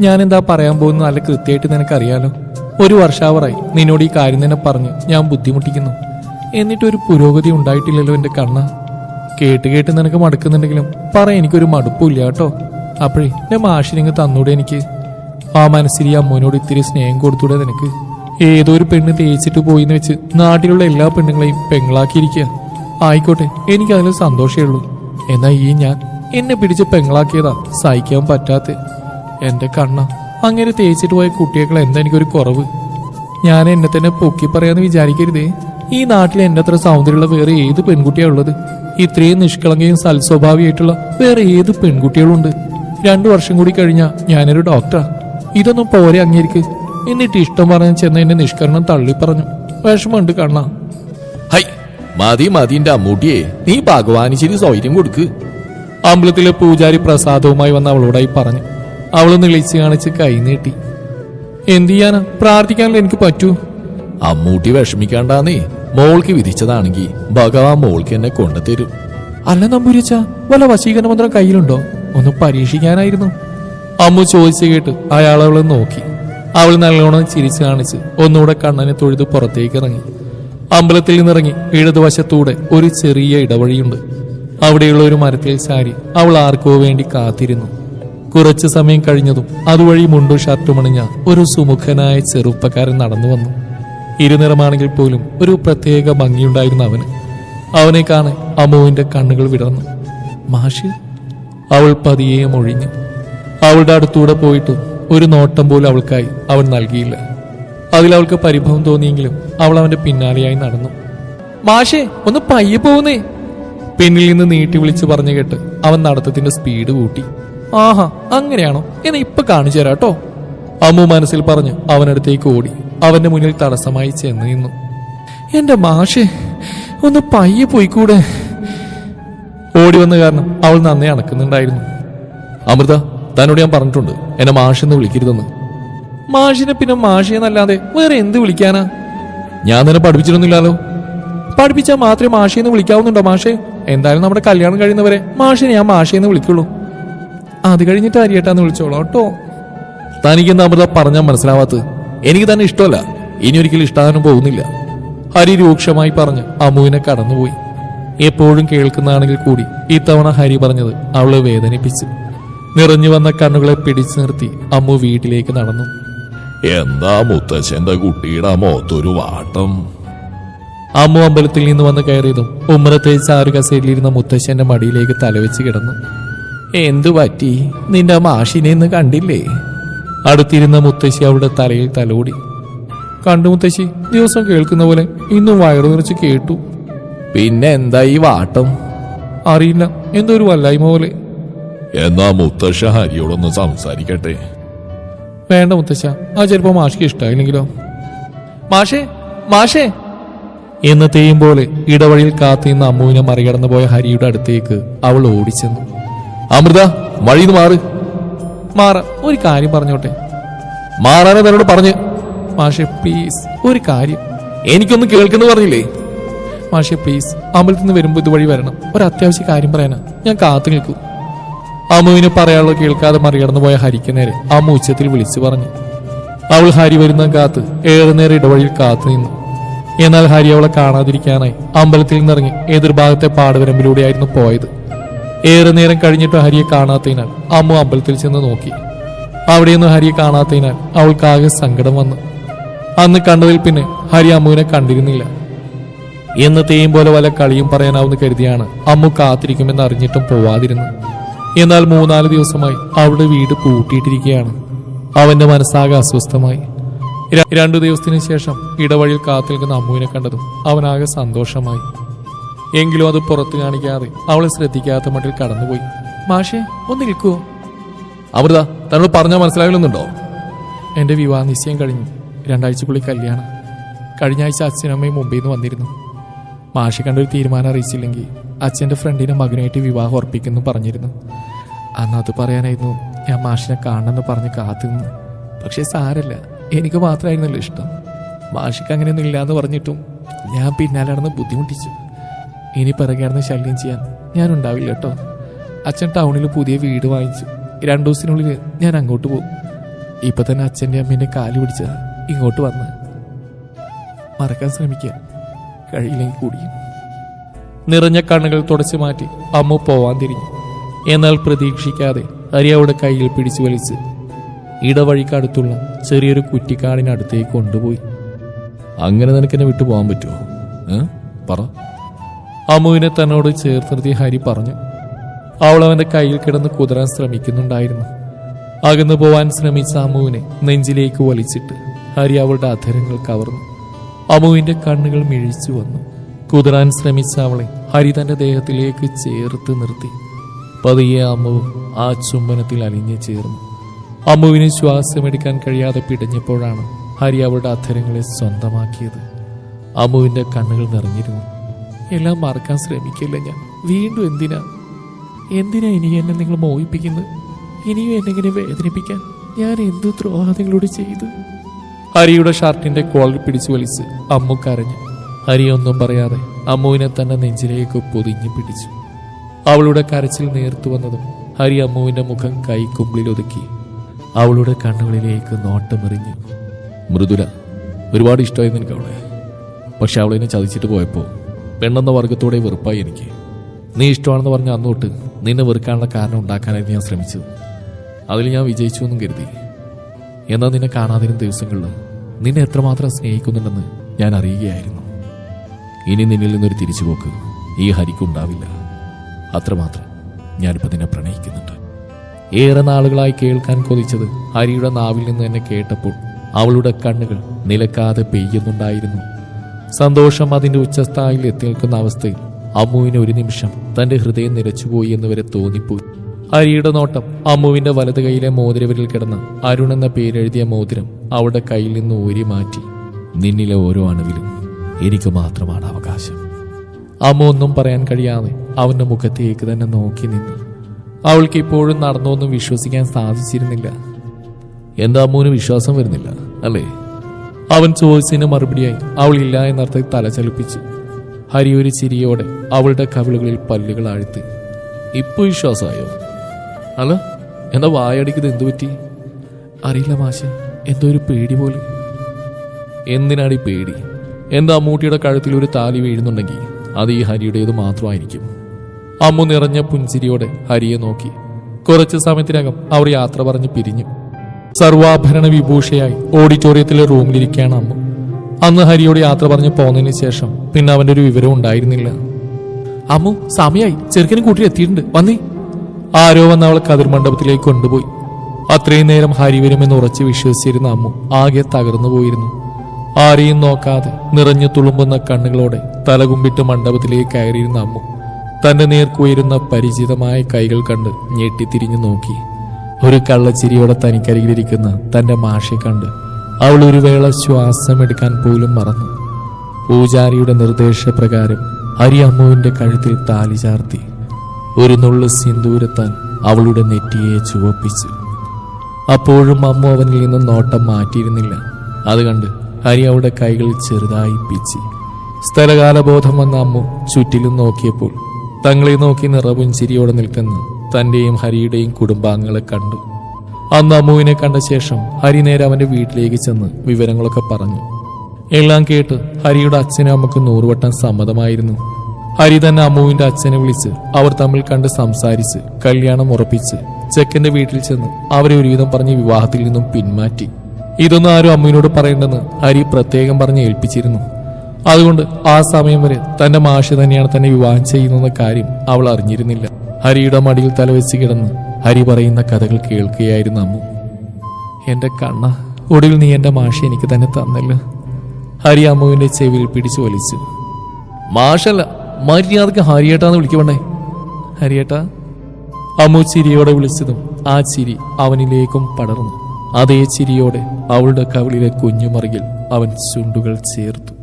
ഞാൻ എന്താ പറയാൻ പോകുന്നത് നല്ല കൃത്യമായിട്ട് നിനക്കറിയാലോ? ഒരു വർഷാവറായി നിന്നോട് ഈ കാര്യം തന്നെ പറഞ്ഞ് ഞാൻ ബുദ്ധിമുട്ടിക്കുന്നു. എന്നിട്ട് ഒരു പുരോഗതി ഉണ്ടായിട്ടില്ലല്ലോ എന്റെ കണ്ണ. കേട്ട് കേട്ട് നിനക്ക് മടുക്കുന്നുണ്ടെങ്കിലും പറ എനിക്കൊരു മടുപ്പില്ല കേട്ടോ. അപ്പോഴേ എന്റെ മാഷിനിങ് തന്നൂടെ എനിക്ക്. ആ മനസ്സിൽ ഈ അമ്മൂനോട് ഇത്തിരി സ്നേഹം കൊടുത്തൂടെ നിനക്ക്. ഏതോ ഒരു പെണ്ണ് തേച്ചിട്ട് പോയിന്ന് വെച്ച് നാട്ടിലുള്ള എല്ലാ പെണ്ണുങ്ങളെയും പെങ്ങളാക്കിയിരിക്കുക ആയിക്കോട്ടെ എനിക്കതിൽ സന്തോഷമേ ഉള്ളൂ. എന്നാ ഈ ഞാൻ എന്നെ പിടിച്ച് പെങ്ങളാക്കിയതാ. സഹിക്കാൻ പറ്റാത്ത എന്റെ കണ്ണ അങ്ങനെ തേച്ചിട്ട് പോയ കുട്ടികളെ എന്താ എനിക്കൊരു കുറവ്? ഞാൻ എന്നെ തന്നെ പൊക്കി പറയാന്ന് വിചാരിക്കരുതേ. ഈ നാട്ടിൽ എന്റെ അത്ര സൗന്ദര്യമുള്ള വേറെ ഏത് പെൺകുട്ടിയാ ഉള്ളത്? ഇത്രയും നിഷ്കളങ്കയും സൽസ്വഭാവിയായിട്ടുള്ള വേറെ ഏത് പെൺകുട്ടികളുണ്ട്? രണ്ടു വർഷം കൂടി കഴിഞ്ഞാ ഞാനൊരു ഡോക്ടറാ. ഇതൊന്നും പോരെ അങ്ങേരിക്ക്. എന്നിട്ട് ഇഷ്ടം പറഞ്ഞ് ചെന്ന് എന്നെ നിഷ്കരണം തള്ളി പറഞ്ഞു. വിഷമമുണ്ട് കണ്ണ. ഹൈ മതി മതിന്റെ അമ്മൂട്ടിയെ. നീ ഭഗവാന് ശരി സൗകര്യം കൊടുക്ക്. അമ്പലത്തിലെ പൂജാരി പ്രസാദവുമായി വന്ന് അവളോടായി പറഞ്ഞു. അവൾ വിളിച്ചു കാണിച്ച് കൈ നീട്ടി. എന്ത് ചെയ്യാനാ? പ്രാർത്ഥിക്കാനല്ലേ എനിക്ക് പറ്റൂ? അമ്മൂട്ടി വിഷമിക്കാണ്ടാന്നേ. മോൾക്ക് വിധിച്ചതാണെങ്കി ഭഗവാൻ മോൾക്ക് എന്നെ കൊണ്ടുതരും. അല്ല നമ്പൂരിച്ച വല്ല വശീകരണ മന്ത്രം കയ്യിലുണ്ടോ? ഒന്ന് പരീക്ഷിക്കാനായിരുന്നു. അമ്മു ചോദിച്ചു കേട്ട് അയാൾ അവളെ നോക്കി. അവൾ നല്ലോണം ചിരിച്ചു കാണിച്ച് ഒന്നുകൂടെ കണ്ണനെ തൊഴുത് പുറത്തേക്ക് ഇറങ്ങി അമ്പലത്തിൽ നിന്നിറങ്ങി ഇടതുവശത്തൂടെ ഒരു ചെറിയ ഇടവഴിയുണ്ട്. അവിടെയുള്ള ഒരു മരത്തിൽ ചാരി അവൾ ആർക്കോ വേണ്ടി കാത്തിരുന്നു. കുറച്ചു സമയം കഴിഞ്ഞതും അതുവഴി മുണ്ടും ഷർട്ടും അണിഞ്ഞ ഒരു സുമുഖനായ ചെറുപ്പക്കാരൻ നടന്നു വന്നു. ഇരുനിറമാണെങ്കിൽ പോലും ഒരു പ്രത്യേക ഭംഗിയുണ്ടായിരുന്നു അവന്. അവനെ കാണെ അമ്മുവിന്റെ കണ്ണുകൾ വിടർന്നു. മാഷ് അവൾ പതിയെ മൊഴിഞ്ഞു. അവളുടെ അടുത്തൂടെ പോയിട്ട് ഒരു നോട്ടം പോലും അവൾക്കായി അവൻ നൽകിയില്ല. അതിൽ അവൾക്ക് പരിഭവം തോന്നിയെങ്കിലും അവൾ അവന്റെ പിന്നാലെയായി നടന്നു. മാഷേ ഒന്ന് പയ്യെ പോകുന്നേ പിന്നിൽ നിന്ന് നീട്ടി വിളിച്ചു പറഞ്ഞു കേട്ട് അവൻ നടത്തത്തിന്റെ സ്പീഡ് കൂട്ടി. ആഹാ അങ്ങനെയാണോ? എന്നെ ഇപ്പൊ കാണിച്ചു തരാം കേട്ടോ. അമ്മു മനസ്സിൽ പറഞ്ഞ് അവനടുത്തേക്ക് ഓടി. അവന്റെ മുന്നിൽ തടസ്സമായി ചെന്ന് നിന്നു. എന്റെ മാഷേ ഒന്ന് പയ്യെ പോയിക്കൂടെ? ഓടി വന്ന കാരണം അവൾ നന്നേ അണക്കുന്നുണ്ടായിരുന്നു. അമൃത തന്നോട് ഞാൻ പറഞ്ഞിട്ടുണ്ട് എന്നെ മാഷെന്ന് വിളിക്കരുതെന്ന്. മാഷിനെ പിന്നെ മാഷിയെന്നല്ലാതെ വേറെ എന്ത് വിളിക്കാനാ? ഞാൻ നിന്നെ പഠിപ്പിച്ചിരുന്നില്ലല്ലോ പഠിപ്പിച്ചാൽ മാത്രമേ മാഷിയെന്ന് വിളിക്കാവുന്നുണ്ടോ മാഷേ? എന്തായാലും നമ്മുടെ കല്യാണം കഴിയുന്നവരെ മാഷിനെ ഞാൻ മാഷിയെന്ന് വിളിക്കുള്ളൂ. അത് കഴിഞ്ഞിട്ട് അരിയേട്ടാന്ന് വിളിച്ചോളാം കേട്ടോ. തനിക്കെന്താ അമൃത പറഞ്ഞാൽ മനസ്സിലാവാത്തത്? എനിക്ക് തന്നെ ഇഷ്ടമല്ല. ഇനി ഒരിക്കലും ഇഷ്ടാനും പോകുന്നില്ല. ഹരി രൂക്ഷമായി പറഞ്ഞ് അമ്മുവിനെ കടന്നുപോയി. എപ്പോഴും കേൾക്കുന്നതാണെങ്കിൽ കൂടി ഇത്തവണ ഹരി പറഞ്ഞത് അവളെ വേദനിപ്പിച്ചു. നിറഞ്ഞു വന്ന കണ്ണുകളെ പിടിച്ചു നിർത്തി അമ്മു വീട്ടിലേക്ക് നടന്നു. എന്താ മുത്തച്ഛന്റെ കുട്ടിയുടെ മോത്തൊരു വാട്ടം? അമ്മു അമ്പലത്തിൽ നിന്ന് വന്ന് കയറിയതും ഉമ്മറത്തെ ചാരു കസേരയിലിരുന്ന മുത്തശ്ശന്റെ മടിയിലേക്ക് തലവെച്ച് കിടന്നു. എന്തു പറ്റി? നിന്റെ മാഷിനെ ഇന്ന് കണ്ടില്ലേ? അടുത്തിരുന്ന മുത്തശ്ശി അവളുടെ തലയിൽ തലോടി. കണ്ടു മുത്തശ്ശി ദിവസം കേൾക്കുന്ന പോലെ ഇന്നും വയറു നിറച്ച് കേട്ടു. പിന്നെ എന്താ ഈ വാട്ടം? അറിയില്ല എന്തൊരു ഒരു വല്ലായ്മ പോലെ. എന്നാ മുത്തശ്ശ ഹരിയോടൊന്ന് സംസാരിക്കട്ടെ. വേണ്ട മുത്തശ്ശ ആ ചിലപ്പോ മാഷിക്ക് ഇഷ്ടമായില്ലെങ്കിലോ മാഷേ മാഷേ. എന്നത്തെയും പോലെ ഇടവഴിയിൽ കാത്തിരുന്ന അമ്മുവിനെ മറികടന്നു പോയ ഹരിയുടെ അടുത്തേക്ക് അവൾ ഓടിച്ചെന്നു. അമൃത വഴിന്ന് മാറ്. മാറ ഒരു കാര്യം പറഞ്ഞോട്ടെ. മാറാനെ തന്നോട് പറഞ്ഞ്. മാഷെ പ്ലീസ് ഒരു കാര്യം. എനിക്കൊന്നും കേൾക്കുന്നു പറഞ്ഞില്ലേ? മാഷെ പ്ലീസ് അമൃതത്തിൽ നിന്ന് വരുമ്പോൾ ഇതുവഴി വരണം. ഒരു അത്യാവശ്യ കാര്യം പറയാനാ. ഞാൻ കാത്തു നിൽക്കൂ. അമ്മുവിനെ പറയാനുള്ള കേൾക്കാതെ മറികടന്നു പോയ ഹരിക്ക് നേരെ അമ്മ ഉച്ചത്തിൽ വിളിച്ചു പറഞ്ഞു. അവൾ ഹരി വരുന്ന കാത്ത് ഏറെ നേരം ഇടവഴിയിൽ കാത്തു നിന്നു. എന്നാൽ ഹരി അവളെ കാണാതിരിക്കാനായി അമ്പലത്തിൽ നിന്നിറങ്ങി എതിർഭാഗത്തെ പാടവരമ്പിലൂടെയായിരുന്നു പോയത്. ഏറെ നേരം കഴിഞ്ഞിട്ട് ഹരിയെ കാണാത്തതിനാൽ അമ്മ അമ്പലത്തിൽ ചെന്ന് നോക്കി. അവിടെയൊന്നും ഹരിയെ കാണാത്തതിനാൽ അവൾക്കാകെ സങ്കടം വന്നു. അന്ന് കണ്ടതിൽ പിന്നെ ഹരി അമ്മുവിനെ കണ്ടിരുന്നില്ല. എന്നത്തെയും പോലെ വല്ല കളിയും പറയാനാവുന്ന കരുതിയാണ് അമ്മു കാത്തിരിക്കുമെന്ന് അറിഞ്ഞിട്ടും പോവാതിരുന്നു എന്നാൽ മൂന്നാൽ ദിവസമായി അവളുടെ വീട് പൂട്ടിയിട്ടിരിക്കുകയാണ്. അവന്റെ മനസ്സാകെ അസ്വസ്ഥമായി. രണ്ടു ദിവസത്തിനു ശേഷം ഇടവഴിയിൽ കാത്തു നിൽക്കുന്ന അമ്മുവിനെ കണ്ടതും അവനാകെ സന്തോഷമായി. എങ്കിലും അത് പുറത്ത് കാണിക്കാതെ അവളെ ശ്രദ്ധിക്കാത്ത മട്ടിൽ കടന്നുപോയി. മാഷെ ഒന്ന് നിൽക്കുവോ അമൃത തന്നോട് പറഞ്ഞാൽ മനസ്സിലാകലുന്നുണ്ടോ എന്റെ വിവാഹ നിശ്ചയം കഴിഞ്ഞു. രണ്ടാഴ്ചക്കുള്ളിൽ കല്യാണം. കഴിഞ്ഞ ആഴ്ച അച്ഛനും അമ്മയും മുംബൈയിൽ നിന്ന് വന്നിരുന്നു. മാഷി കണ്ടൊരു തീരുമാനം അറിയിച്ചില്ലെങ്കിൽ അച്ഛന്റെ ഫ്രണ്ടിനെ മകനായിട്ട് വിവാഹം ഉറപ്പിക്കുന്നു പറഞ്ഞിരുന്നു. അന്ന് അത് പറയാനായിരുന്നു ഞാൻ മാഷിനെ കാണണമെന്ന് പറഞ്ഞ് കാത്തുനിന്ന്. പക്ഷെ സാരല്ല എനിക്ക് മാത്രമായിരുന്നല്ലോ ഇഷ്ടം. മാഷിക്ക് അങ്ങനെയൊന്നും ഇല്ലാന്ന് പറഞ്ഞിട്ടും ഞാൻ പിന്നാലെ നടന്ന് ബുദ്ധിമുട്ടിച്ചു. ഇനി പിറകെയാണ് ശല്യം ചെയ്യാൻ ഞാൻ ഉണ്ടാവില്ല കേട്ടോ. അച്ഛൻ ടൗണിൽ പുതിയ വീട് വാങ്ങിച്ചു. രണ്ടു ദിവസത്തിനുള്ളിൽ ഞാൻ അങ്ങോട്ട് പോകും. ഇപ്പൊ തന്നെ അച്ഛന്റെ അമ്മേന്റെ കാൽ പിടിച്ച ഇങ്ങോട്ട് വന്ന്. മറക്കാൻ ശ്രമിക്കുക. കഴിയില്ലെങ്കിൽ കൂടിയും. നിറഞ്ഞ കണ്ണുകൾ തുടച്ചു മാറ്റി അമ്മ പോവാൻ തിരിഞ്ഞു. എന്നാൽ പ്രതീക്ഷിക്കാതെ ഹരി അവിടെ കയ്യിൽ പിടിച്ചു വലിച്ച് ഇടവഴിക്കടുത്തുള്ള ചെറിയൊരു കുറ്റിക്കാടിനടുത്തേക്ക് കൊണ്ടുപോയി. അങ്ങനെ നിനക്ക് എന്നെ വിട്ടു പോകാൻ പറ്റുമോ ഏ? പറ. അമ്മുവിനെ തന്നോട് ചേർത്ത് ഹരി പറഞ്ഞു. അവൾ അവന്റെ കയ്യിൽ കിടന്ന് കുതിരാൻ ശ്രമിക്കുന്നുണ്ടായിരുന്നു. അകന്നു പോവാൻ ശ്രമിച്ച അമ്മുവിനെ നെഞ്ചിലേക്ക് വലിച്ചിട്ട് ഹരി അവളുടെ അധരങ്ങൾ കവർന്നു. അമുവിന്റെ കണ്ണുകൾ മിഴിച്ചു വന്നു. കുതിരാൻ ശ്രമിച്ച അവളെ ഹരി തന്റെ ദേഹത്തിലേക്ക് ചേർത്ത് നിർത്തി. പതിയെ അമ്മുവും ആ ചുംബനത്തിൽ അലിഞ്ഞു ചേർന്നു. അമ്മുവിന് ശ്വാസമെടുക്കാൻ കഴിയാതെ പിടഞ്ഞപ്പോഴാണ് ഹരി അവളുടെ അധരങ്ങളെ സ്വന്തമാക്കിയത്. അമ്മുവിന്റെ കണ്ണുകൾ നിറഞ്ഞിരുന്നു. എല്ലാം മറക്കാൻ ശ്രമിക്കില്ല ഞാൻ. വീണ്ടും എന്തിനാ? എന്തിനാ ഇനി എന്നെ നിങ്ങൾ മോഹിപ്പിക്കുന്നത്? ഇനിയും എന്നെങ്ങനെ വേദനിപ്പിക്കാൻ ഞാൻ എന്ത് ദ്രോഹം ചെയ്തു? ഹരിയുടെ ഷർട്ടിന്റെ കോളർ പിടിച്ചു വലിച്ച് അമ്മു കരഞ്ഞു. ഹരി ഒന്നും പറയാതെ അമ്മുവിനെ തന്നെ നെഞ്ചിലേക്ക് പൊതിഞ്ഞു പിടിച്ചു. അവളുടെ കരച്ചിൽ നേർത്തു വന്നതും ഹരി അമ്മുവിന്റെ മുഖം കൈ കുമ്പിളിൽ ഒതുക്കി. അവളുടെ കണ്ണുകളിലേക്ക് നോട്ടമെറിഞ്ഞു. മൃദുല ഒരുപാട് ഇഷ്ടമായി എനിക്ക് അവളെ. പക്ഷെ അവളെന്നെ ചതിച്ചിട്ട് പോയപ്പോൾ പെണ്ണെന്ന വർഗത്തോടെ വെറുപ്പായി എനിക്ക്. നീ ഇഷ്ടമാണെന്ന് പറഞ്ഞ അന്ന് തൊട്ട് നിന്നെ വെറുക്കാനുള്ള കാരണം ഉണ്ടാക്കാനായിരുന്നു ഞാൻ ശ്രമിച്ചത്. അതിൽ ഞാൻ വിജയിച്ചു എന്നും കരുതി. എന്നാൽ നിന്നെ കാണാതിരുന്ന ദിവസങ്ങളിൽ നിന്നെ എത്രമാത്രം സ്നേഹിക്കുന്നുണ്ടെന്ന് ഞാൻ അറിയുകയായിരുന്നു. ഇനി നിന്നിൽ നിന്നൊരു തിരിച്ചുപോക്ക് ഈ ഹരിക്കുണ്ടാവില്ല അത്രമാത്രം ഞാനിപ്പോൾ നിന്നെ പ്രണയിക്കുന്നുണ്ട്. ഏറെ നാളുകളായി കേൾക്കാൻ കൊതിച്ചത് ഹരിയുടെ നാവിൽ നിന്ന് തന്നെ കേട്ടപ്പോൾ അവളുടെ കണ്ണുകൾ നിലക്കാതെ പെയ്യുന്നുണ്ടായിരുന്നു. സന്തോഷം അതിന്റെ ഉച്ചസ്ഥായിൽ എത്തി നിൽക്കുന്ന അവസ്ഥയിൽ അമ്മുവിന് ഒരു നിമിഷം തന്റെ ഹൃദയം നിരച്ചുപോയി എന്ന് വരെ തോന്നിപ്പോയി. ഹരിയുടെ നോട്ടം അമ്മുവിന്റെ വലത് കൈയിലെ മോതിരവരിൽ കിടന്ന അരുൺ എന്ന പേരെഴുതിയ മോതിരം അവളുടെ കയ്യിൽ നിന്ന് ഊരി മാറ്റി നിന്നിലെ ഓരോ അണുവിലും എനിക്ക് മാത്രമാണ് അവകാശം. അമ്മ ഒന്നും പറയാൻ കഴിയാതെ അവന്റെ മുഖത്തേക്ക് തന്നെ നോക്കി നിന്നു. അവൾക്ക് ഇപ്പോഴും നടന്നൊന്നും വിശ്വസിക്കാൻ സാധിച്ചിരുന്നില്ല. എന്താ അമ്മുവിന് വിശ്വാസം വരുന്നില്ല അല്ലേ? അവൻ ചോദിച്ചതിന് മറുപടിയായി അവൾ ഇല്ല എന്നർത്ഥത്തിൽ തല ചലിപ്പിച്ചു. ഹരി ഒരു ചിരിയോടെ അവളുടെ കവിളുകളിൽ പല്ലുകൾ ആഴ്ത്തി ഇപ്പൊ വിശ്വാസമായോ? അല്ല എന്താ വായടിക്കുന്നത് എന്തു പറ്റി? അറിയില്ല മാഷെ എന്തോ ഒരു പേടി പോലെ. എന്തിനാണ് ഈ പേടി? എന്താ അമ്മൂട്ടിയുടെ കഴുത്തിൽ ഒരു താലി വീഴുന്നുണ്ടെങ്കിൽ അത് ഈ ഹരിയുടേത് മാത്രമായിരിക്കും. അമ്മു നിറഞ്ഞ പുഞ്ചിരിയോടെ ഹരിയെ നോക്കി. കുറച്ചു സമയത്തിനകം അവർ യാത്ര പറഞ്ഞ് പിരിഞ്ഞു. സർവാഭരണ വിഭൂഷയായി ഓഡിറ്റോറിയത്തിലെ റൂമിലിരിക്കുകയാണ് അമ്മു. അന്ന് ഹരിയോട് യാത്ര പറഞ്ഞ് പോന്നതിന് ശേഷം പിന്നെ അവന്റെ ഒരു വിവരം ഉണ്ടായിരുന്നില്ല. അമ്മു സമയായി. ചെറുക്കനും കൂട്ടി എത്തിയിട്ടുണ്ട്. വന്നേ. ആരോ അവൾ അവളെ കതിർമണ്ഡപത്തിലേക്ക് കൊണ്ടുപോയി. അത്രയും നേരം ഹരി വരുമെന്ന് ഉറച്ച് വിശ്വസിച്ചിരുന്ന അമ്മു ആകെ തകർന്നു പോയിരുന്നു. ആരെയും നോക്കാതെ നിറഞ്ഞു തുളുമ്പുന്ന കണ്ണുകളോടെ തലകുമ്പിട്ട് മണ്ഡപത്തിലേക്ക് കയറിയിരുന്ന അമ്മു തന്റെ നേർക്കുയരുന്ന പരിചിതമായ കൈകൾ കണ്ട് ഞെട്ടിത്തിരിഞ്ഞു നോക്കി. ഒരു കള്ളച്ചിരിയോടെ തനിക്കരികിലിരിക്കുന്ന തന്റെ മാഷെ കണ്ട് അവൾ ഒരു വേള ശ്വാസം എടുക്കാൻ പോലും മറന്നു. പൂജാരിയുടെ നിർദ്ദേശപ്രകാരം ഹരി അമ്മുവിന്റെ കഴുത്തിൽ താലി ചാർത്തി ഒരു നുള്ളു സിന്ദൂരത്താൻ അവളുടെ നെറ്റിയെ ചുവപ്പിച്ചു. അപ്പോഴും അമ്മു അവനിൽ നിന്ന് നോട്ടം മാറ്റിയിരുന്നില്ല. അത് കണ്ട് ഹരി അവളുടെ കൈകൾ ചെറുതായി പിച്ചി. സ്ഥലകാലബോധം വന്ന അമ്മു ചുറ്റിലും നോക്കിയപ്പോൾ തങ്ങളെ നോക്കി നിറവും ചിരിയോടെ നിൽക്കുന്ന തന്റെയും ഹരിയുടെയും കുടുംബാംഗങ്ങളെ കണ്ടു. അന്ന് അമ്മുവിനെ കണ്ട ശേഷം ഹരി നേരെ അവന്റെ വീട്ടിലേക്ക് ചെന്ന് വിവരങ്ങളൊക്കെ പറഞ്ഞു. എല്ലാം കേട്ട് ഹരിയുടെ അച്ഛനും അമ്മയ്ക്ക് നൂറുവട്ടം സമ്മതമായിരുന്നു. ഹരി തന്നെ അമ്മുവിന്റെ അച്ഛനെ വിളിച്ച് അവർ തമ്മിൽ കണ്ട് സംസാരിച്ച് കല്യാണം ഉറപ്പിച്ച് ചെക്കന്റെ വീട്ടിൽ ചെന്ന് അവരെ ഒരുവിധം പറഞ്ഞ് വിവാഹത്തിൽ നിന്നും പിന്മാറ്റി. ഇതൊന്നും ആരും അമ്മുവിനോട് പറയണ്ടെന്ന് ഹരി പ്രത്യേകം പറഞ്ഞ് ഏൽപ്പിച്ചിരുന്നു. അതുകൊണ്ട് ആ സമയം വരെ തന്റെ മാഷി തന്നെയാണ് തന്നെ വിവാഹം ചെയ്യുന്ന കാര്യം അവൾ അറിഞ്ഞിരുന്നില്ല. ഹരിയുടെ മടിയിൽ തലവെച്ച് കിടന്ന് ഹരി പറയുന്ന കഥകൾ കേൾക്കുകയായിരുന്നു അമ്മു. എന്റെ കണ്ണ ഒടുവിൽ നീ എന്റെ മാഷെ എനിക്ക് തന്നെ തന്നല്ലോ. ഹരി അമ്മുവിന്റെ ചെവിയിൽ പിടിച്ചു വലിച്ചു. മാഷല്ല മര്യാദയ്ക്ക് ഹരിയേട്ടാന്ന് വിളിക്കണ്ടേ ഹരിയേട്ടാ? അമ്മു ചിരിയോടെ വിളിച്ചതും ആ ചിരി അവനിലേക്കും പടർന്നു. അതേ ചിരിയോടെ അവളുടെ കവിളിലെ കുഞ്ഞുമറിയിൽ അവൻ ചുണ്ടുകൾ ചേർത്തു.